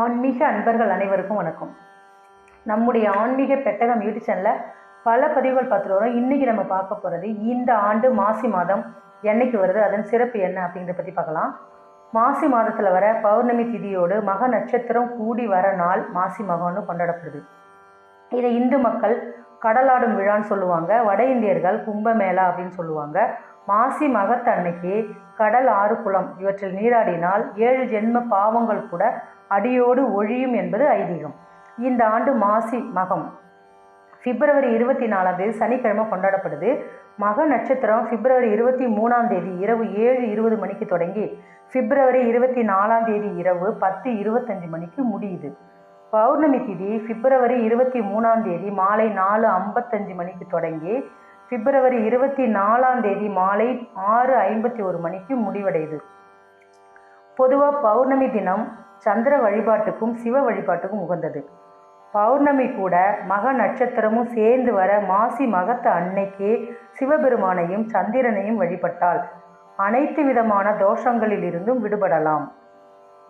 ஆன்மீக அன்பர்கள் அனைவருக்கும் வணக்கம். நம்முடைய ஆன்மீக பெட்டகம் யூடியூப் சேனலில் பல பதிவுகள் பார்த்துட்டு வரோம். இன்றைக்கி நம்ம பார்க்க போகிறது இந்த ஆண்டு மாசி மாதம் என்னைக்கு வருது அதன் சிறப்பு என்ன அப்படிங்கிறத பற்றி பார்க்கலாம். மாசி மாதத்தில் வர பௌர்ணமி திதியோடு மக நட்சத்திரம் கூடி வர நாள் மாசி மகம்னு கொண்டாடப்படுது. இதை இந்து மக்கள் கடலாடும் விழான்னு சொல்லுவாங்க. வட இந்தியர்கள் கும்பமேளா அப்படின்னு சொல்லுவாங்க. மாசி மகத்தன்னைக்கு கடல் ஆறு குளம் இவற்றில் நீராடினால் ஏழு ஜென்ம பாவங்கள் கூட அடியோடு ஒழியும் என்பது ஐதீகம். இந்த ஆண்டு மாசி மகம். பிப்ரவரி இருபத்தி நாலாம் தேதி சனிக்கிழமை கொண்டாடப்படுது. மக நட்சத்திரம் பிப்ரவரி இருபத்தி மூணாம் தேதி இரவு ஏழு இருபது மணிக்கு தொடங்கி பிப்ரவரி இருபத்தி நாலாம் தேதி இரவு பத்து இருபத்தஞ்சு மணிக்கு முடியுது. பௌர்ணமி திதி பிப்ரவரி இருபத்தி மூணாம் தேதி மாலை நாலு ஐம்பத்தஞ்சு மணிக்கு தொடங்கி பிப்ரவரி இருபத்தி நாலாம் தேதி மாலை ஆறு ஐம்பத்தி ஒரு மணிக்கு முடிவடையுது. பொதுவாக பௌர்ணமி தினம் சந்திர வழிபாட்டுக்கும் சிவ வழிபாட்டுக்கும் உகந்தது. பௌர்ணமி கூட மக நட்சத்திரமும் சேர்ந்து வர மாசி மகத்த அன்னைக்கே சிவபெருமானையும் சந்திரனையும் வழிபட்டால் அனைத்து விதமான தோஷங்களிலிருந்தும் விடுபடலாம்.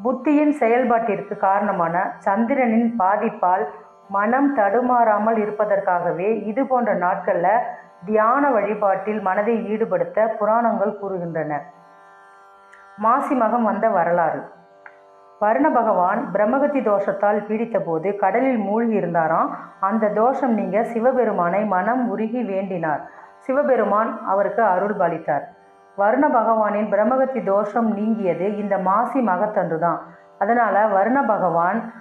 புத்தியின் செயல்பாட்டிற்கு காரணமான சந்திரனின் பாதிப்பால் மனம் தடுமாறாமல் இருப்பதற்காகவே இது போன்ற நாட்களில் தியான வழிபாட்டில் மனதை ஈடுபடுத்த புராணங்கள் கூறுகின்றன. மாசி மகம் வந்த வரலாறு. வருண பகவான் பிரம்மகத்தி தோஷத்தால் பீடித்தபோது கடலில் மூழ்கி இருந்தாராம். அந்த தோஷம் நீங்க சிவபெருமானை மனம் உருகி வேண்டினார். சிவபெருமான் அவருக்கு அருள் பாலித்தார். வருண பகவானின் பிரம்மகத்தி தோஷம் நீங்கியது இந்த மாசி மகத்தன்று தான். அதனால் வருண பகவான்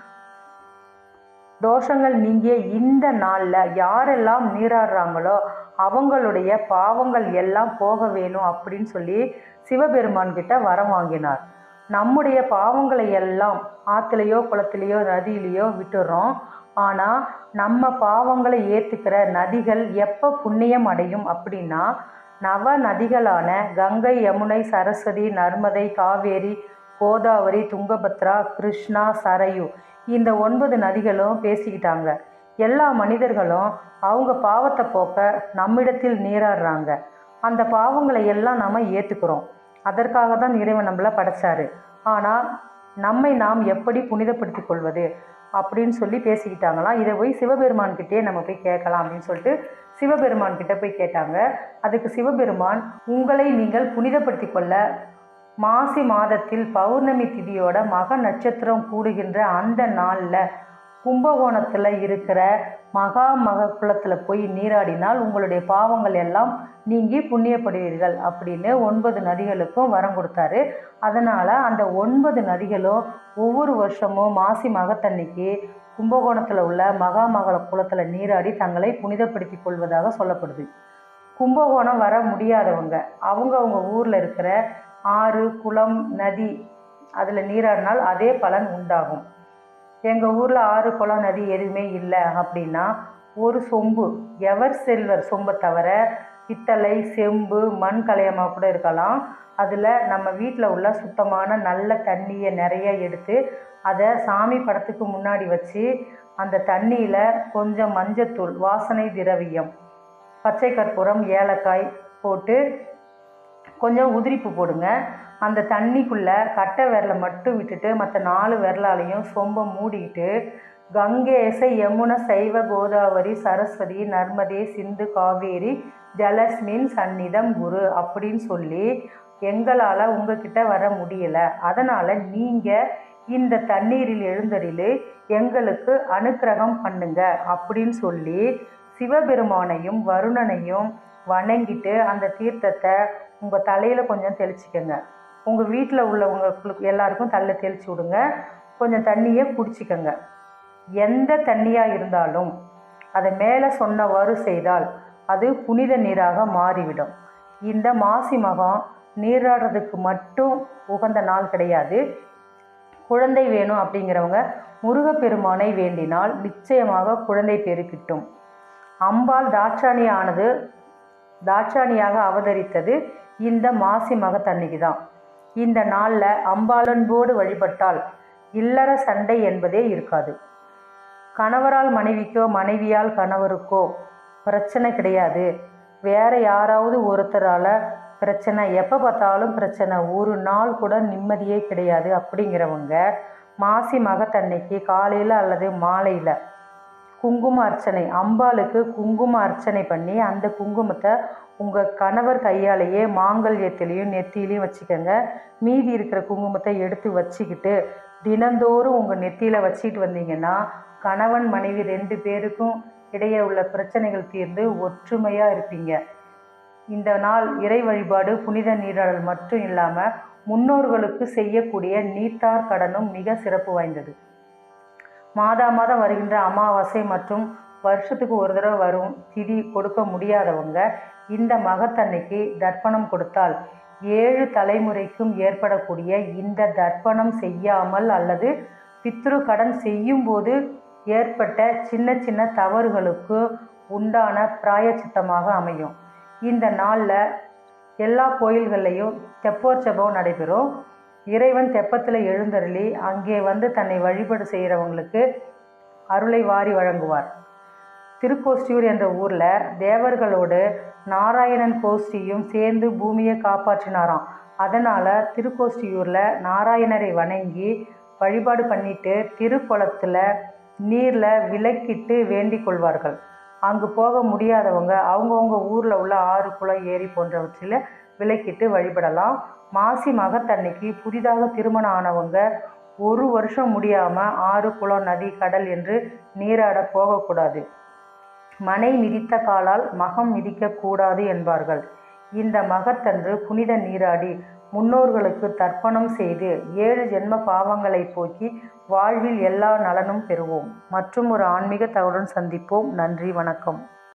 தோஷங்கள் நீங்கிய இந்த நாளில் யாரெல்லாம் நீராடுறாங்களோ அவங்களுடைய பாவங்கள் எல்லாம் போக வேணும் அப்படின்னு சொல்லி சிவபெருமான் கிட்ட வரம் வாங்கினார். நம்முடைய பாவங்களை எல்லாம் ஆற்றுலையோ குளத்துலையோ நதியிலையோ விட்டுறோம். ஆனால் நம்ம பாவங்களை ஏற்றுக்கிற நதிகள் எப்போ புண்ணியம் அடையும் அப்படின்னா நவ நதிகளான கங்கை யமுனை சரஸ்வதி நர்மதை காவேரி கோதாவரி துங்கபத்ரா கிருஷ்ணா சரையு இந்த ஒன்பது நதிகளும் பேசிக்கிட்டாங்க. எல்லா மனிதர்களும் அவங்க பாவத்தை போக்க நம்மிடத்தில் நீராடுறாங்க. அந்த பாவங்களை எல்லாம் நாம் ஏற்றுக்கிறோம் அதற்காக தான் இறைவன் நம்மளை படைச்சாரு. ஆனால் நம்மை நாம் எப்படி புனிதப்படுத்தி கொள்வது அப்படின்னு சொல்லி பேசிக்கிட்டாங்களாம். இதை போய் சிவபெருமான்கிட்டே நம்ம போய் கேட்கலாம் அப்படின்னு சொல்லிட்டு சிவபெருமான் கிட்ட போய் கேட்டாங்க. அதுக்கு சிவபெருமான் உங்களை நீங்கள் புனிதப்படுத்தி கொள்ள மாசி மாதத்தில் பௌர்ணமி திதியோட மக நட்சத்திரம் கூடுகின்ற அந்த நாளில் கும்பகோணத்தில் இருக்கிற மகா மக குளத்தில் போய் நீராடினால் உங்களுடைய பாவங்கள் எல்லாம் நீங்கி புண்ணியப்படுவீர்கள் அப்படின்னு ஒன்பது நதிகளுக்கும் வரம் கொடுத்தாரு. அதனால் அந்த ஒன்பது நதிகளும் ஒவ்வொரு வருஷமும் மாசி மகத்தன்னைக்கு கும்பகோணத்தில் உள்ள மகா மகள குளத்தில் நீராடி தங்களை புனிதப்படுத்தி கொள்வதாக சொல்லப்படுது. கும்பகோணம் வர முடியாதவங்க அவங்கவுங்க ஊரில் இருக்கிற ஆறு குளம் நதி. அதில் நீராடினால் அதே பலன் உண்டாகும். எங்கள் ஊரில் ஆறு குளம் நதி எதுவுமே இல்லை அப்படின்னா ஒரு சொம்பு எவர் செல்வர் சொம்பை தவிர பித்தளை செம்பு மண் கலையமாக கூட இருக்கலாம். அதில் நம்ம வீட்டில் உள்ள சுத்தமான நல்ல தண்ணியை நிறைய எடுத்து அதை சாமி படத்துக்கு முன்னாடி வச்சு அந்த தண்ணியில் கொஞ்சம் மஞ்சத்தூள் வாசனை திரவியம் பச்சை கற்பூரம் ஏலக்காய் போட்டு கொஞ்சம் உதிரிப்பு போடுங்க. அந்த தண்ணிக்குள்ளே கட்டை விரலை மட்டும் விட்டுட்டு மற்ற நாலு விரலாலையும் சொம்பை மூடிக்கிட்டு கங்கேச யமுன சைவ கோதாவரி சரஸ்வதி நர்மதே சிந்து காவேரி ஜலஸ்மின் சந்நிதம் குரு அப்படின்னு சொல்லி எங்களால் உங்ககிட்ட வர முடியலை. அதனால் நீங்கள் இந்த தண்ணீரில் எழுந்தரில் எங்களுக்கு அனுக்கிரகம் பண்ணுங்க அப்படின்னு சொல்லி சிவபெருமானையும் வருணனையும் வணங்கிட்டு அந்த தீர்த்தத்தை உங்கள் தலையில் கொஞ்சம் தெளிச்சிக்கோங்க. உங்கள் வீட்டில் உள்ளவங்களுக்கு எல்லாருக்கும் தலையில் தெளிச்சு விடுங்க. கொஞ்சம் தண்ணியை குடிச்சிக்கோங்க. எந்த தண்ணியாக இருந்தாலும் அதை மேலே சொன்னவாறு செய்தால் அது புனித நீராக மாறிவிடும். இந்த மாசி மகம் நீராடுறதுக்கு மட்டும் உகந்த நாள் கிடையாது. குழந்தை வேணும் அப்படிங்கிறவங்க முருகப்பெருமானை வேண்டினால் நிச்சயமாக குழந்தை பெருக்கிட்டும் அம்பாள் தாட்சாணி ஆனது தாட்சாணியாக அவதரித்தது இந்த மாசி மகத்தன்னைக்கு தான் இந்த நாளில் அம்பாளன்போடு வழிபட்டால் இல்லற சண்டை என்பதே இருக்காது. கணவரால் மனைவிக்கோ மனைவியால் கணவருக்கோ பிரச்சனை கிடையாது. வேற யாராவது ஒருத்தரால் பிரச்சனை எப்போ பார்த்தாலும் பிரச்சனை ஒரு நாள் கூட நிம்மதியே கிடையாது அப்படிங்கிறவங்க மாசி மகத்தன்னைக்கு காலையில் அல்லது மாலையில் குங்கும அர்ச்சனை அம்பாளுக்கு குங்கும அர்ச்சனை பண்ணி அந்த குங்குமத்தை உங்கள் கணவர் கையாலேயே மாங்கல்யத்திலையும் நெத்திலையும் வச்சுக்கோங்க. மீதி இருக்கிற குங்குமத்தை எடுத்து வச்சுக்கிட்டு தினந்தோறும் உங்கள் நெத்தியில் வச்சுக்கிட்டு வந்தீங்கன்னா கணவன் மனைவி ரெண்டு பேருக்கும் இடையே உள்ள பிரச்சனைகள் தீர்ந்து ஒற்றுமையாக இருப்பீங்க. இந்த நாள் இறை வழிபாடு புனித நீராடல் மட்டும் இல்லாமல் முன்னோர்களுக்கு செய்யக்கூடிய நீத்தார் கடனும் மிக சிறப்பு வாய்ந்தது. மாதா மாதம் வருகின்ற அமாவாசை மற்றும் வருஷத்துக்கு ஒரு தடவை வரும் திதி கொடுக்க முடியாதவங்க இந்த மகத்தன்னைக்கு தர்ப்பணம் கொடுத்தால் ஏழு தலைமுறைக்கும் ஏற்படக்கூடிய இந்த தர்ப்பணம் செய்யாமல் அல்லது பித்ரு கடன் செய்யும்போது ஏற்பட்ட சின்ன சின்ன தவறுகளுக்கு உண்டான பிராயச்சித்தமாக அமையும். இந்த நாளில் எல்லா கோயில்கள்லையும் தெப்போற்சவம் நடைபெறும். இறைவன் தெப்பத்தில் எழுந்தருளி அங்கே வந்து தன்னை வழிபாடு செய்கிறவங்களுக்கு அருளை வாரி வழங்குவார். திருக்கோஷ்டியூர் என்ற ஊரில் தேவர்களோடு நாராயணன் கோஷ்டியும் சேர்ந்து பூமியை காப்பாற்றினாராம். அதனால் திருக்கோஷ்டியூரில் நாராயணரை வணங்கி வழிபாடு பண்ணிட்டு திருக்குளத்தில் நீரில் விலக்கிட்டு வேண்டிக் கொள்வார்கள். அங்கு போக முடியாதவங்க அவங்கவுங்க ஊரில் உள்ள ஆறு குளம் ஏரி போன்றவற்றில் விலக்கிட்டு வழிபடலாம். மாசி மகத்தன்னைக்கு புதிதாக திருமணம் ஆனவங்க ஒரு வருஷம் முடியாமல் ஆறு குளம் நதி கடல் என்று நீராட போகக்கூடாது. மனை மிதித்த காலால் மகம் மிதிக்கக்கூடாது என்பார்கள். இந்த மகத்தன்று புனித நீராடி முன்னோர்களுக்கு தர்ப்பணம் செய்து ஏழு ஜென்ம பாவங்களை போக்கி வாழ்வில் எல்லா நலனும் பெறுவோம். மற்றும் ஒரு ஆன்மீக தகவலுடன் சந்திப்போம். நன்றி வணக்கம்.